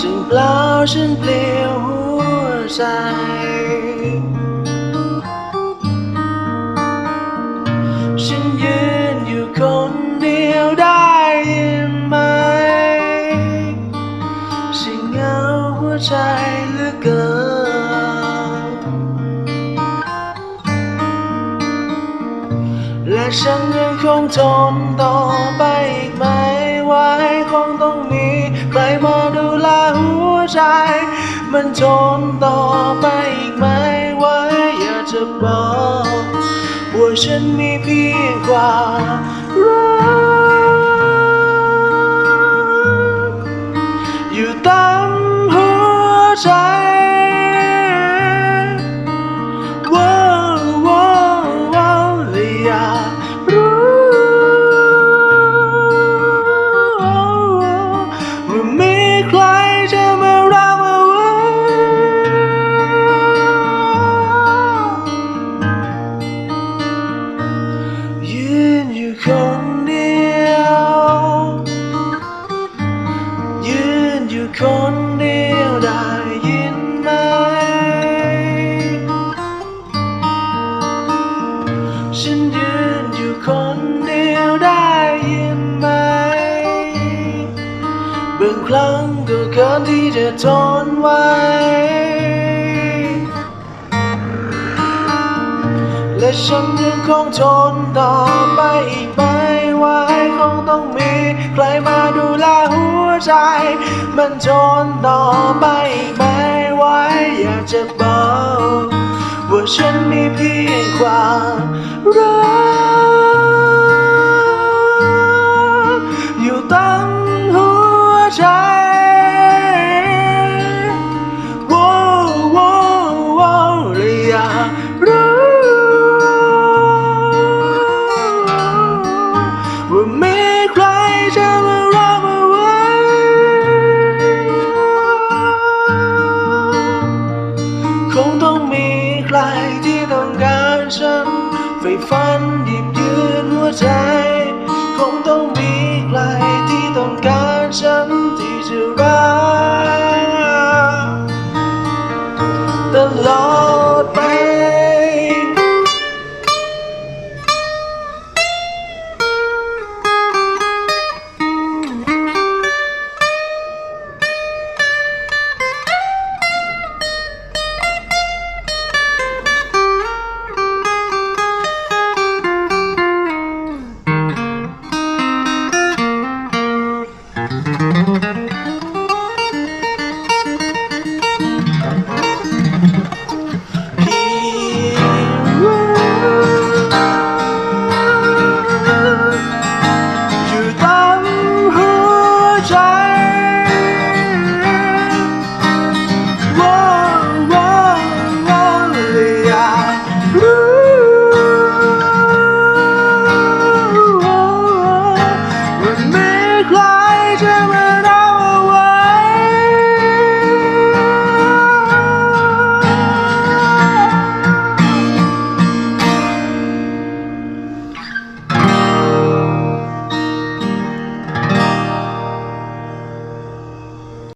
ฉันเปล่าฉันเปลี่ยวหัวใจ ฉันยืนอยู่คนเดียวได้ยินไหมฉันเงาหัวใจเหลือเกิน และฉันยังคงทนต่อไปอีกไหมไว้คงต้องมี ใจ มันทนต่อไปอีกไม่ไหวอยากจะบอกว่าฉันมีเพียงความรักอยู่ตามหัวใจ ครั้งก็เกินที่จะทนไว้ และฉันยังคงทนต่อไปอีกไม่ไหวคงต้องมีใครมาดูแลหัวใจ มันทนต่อไปอีกไม่ไหวอยากจะบอกว่าฉันมีเพียงความรัก มีใครที่ต้อ